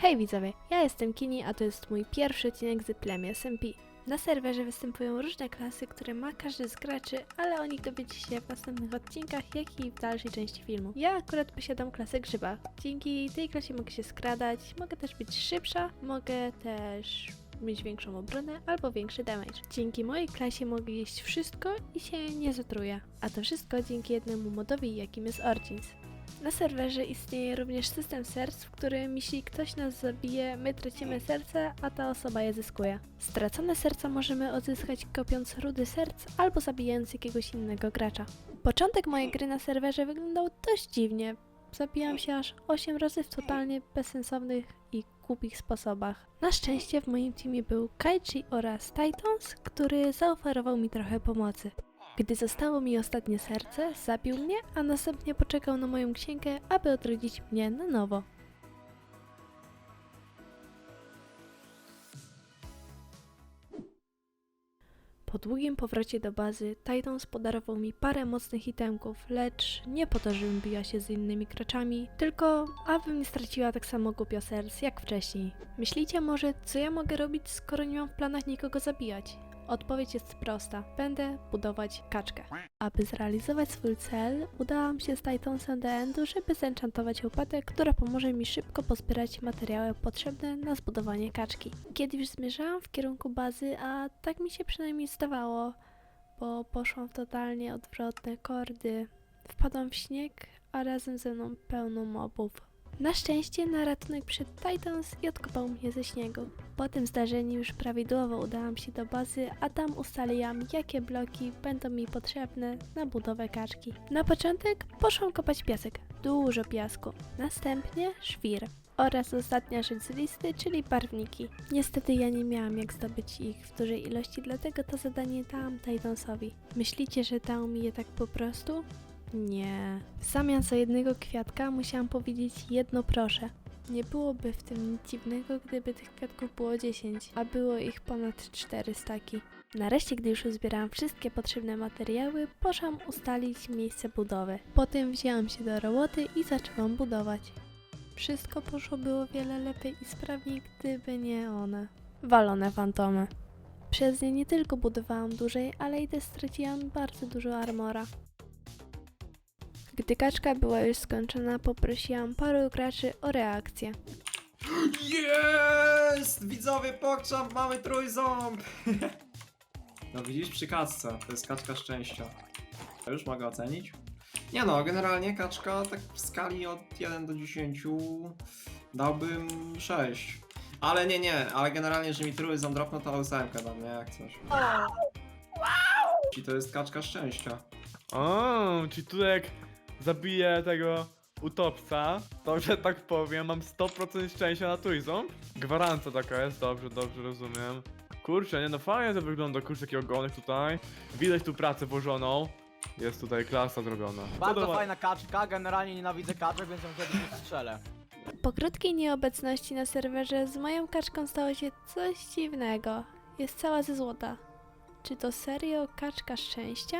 Hej widzowie, ja jestem Kini, a to jest mój pierwszy odcinek z Plemię SMP. Na serwerze występują różne klasy, które ma każdy z graczy, ale o nich dowiecie się w następnych odcinkach, jak i w dalszej części filmu. Ja akurat posiadam klasę grzyba. Dzięki tej klasie mogę się skradać, mogę też być szybsza, mogę też mieć większą obronę albo większy damage. Dzięki mojej klasie mogę jeść wszystko i się nie zatruję. A to wszystko dzięki jednemu modowi, jakim jest Origins. Na serwerze istnieje również system serc, w którym jeśli ktoś nas zabije, my tracimy serce, a ta osoba je zyskuje. Stracone serca możemy odzyskać kopiąc rudy serc albo zabijając jakiegoś innego gracza. Początek mojej gry na serwerze wyglądał dość dziwnie. Zabijam się aż 8 razy w totalnie bezsensownych i głupich sposobach. Na szczęście w moim teamie był Kaichi oraz Titans, który zaoferował mi trochę pomocy. Gdy zostało mi ostatnie serce, zabił mnie, a następnie poczekał na moją księgę, aby odrodzić mnie na nowo. Po długim powrocie do bazy, Titans podarował mi parę mocnych itemków, lecz nie po to, żebym biła się z innymi graczami, tylko abym nie straciła tak samo głupio serc jak wcześniej. Myślicie może, co ja mogę robić, skoro nie mam w planach nikogo zabijać? Odpowiedź jest prosta. Będę budować kaczkę. Aby zrealizować swój cel, udałam się z Titansem do Endu, żeby zenchantować łopatę, która pomoże mi szybko pozbierać materiały potrzebne na zbudowanie kaczki. Kiedy już zmierzałam w kierunku bazy, a tak mi się przynajmniej zdawało, bo poszłam w totalnie odwrotne kordy. Wpadłam w śnieg, a razem ze mną pełno mobów. Na szczęście na ratunek przyszedł Titans i odkopał mnie ze śniegu. Po tym zdarzeniu już prawidłowo udałam się do bazy, a tam ustaliłam, jakie bloki będą mi potrzebne na budowę kaczki. Na początek poszłam kopać piasek, dużo piasku. Następnie szwir. Oraz ostatnia rzecz z listy, czyli barwniki. Niestety ja nie miałam jak zdobyć ich w dużej ilości, dlatego to zadanie dałam Titansowi. Myślicie, że dał mi je tak po prostu? Nie. W zamian za jednego kwiatka musiałam powiedzieć jedno proszę. Nie byłoby w tym nic dziwnego, gdyby tych kwiatków było 10, a było ich ponad 4 staki. Nareszcie, gdy już uzbierałam wszystkie potrzebne materiały, poszłam ustalić miejsce budowy. Potem wzięłam się do roboty i zaczęłam budować. Wszystko poszłoby o wiele lepiej i sprawniej, gdyby nie one. Walone fantomy. Przez nie nie tylko budowałam dłużej, ale i też straciłam bardzo dużo armora. Gdy kaczka była już skończona, poprosiłam paru graczy o reakcję. Jest! Widzowie, pokczam, mamy trójząb! No widzisz, przy kaczce, to jest kaczka szczęścia. To już mogę ocenić? Nie no, generalnie kaczka tak w skali od 1 do 10 dałbym 6. Ale nie, nie, ale generalnie, że mi trójząb dropnął, to ósemkę dam, nie? Jak coś. I to jest kaczka szczęścia. O, czyli tu jak zabiję tego utopca, to że tak powiem, mam 100% szczęścia na trójząb. Gwarancja taka jest, dobrze, dobrze rozumiem. Kurczę, nie no fajnie to wygląda, kurczę, taki ogonek tutaj. Widać tu pracę włożoną. Jest tutaj klasa zrobiona. Bardzo ma- fajna kaczka, generalnie nienawidzę kaczek, więc ją kiedyś strzelę. Po krótkiej nieobecności na serwerze z moją kaczką stało się coś dziwnego. Jest cała ze złota. Czy to serio kaczka szczęścia?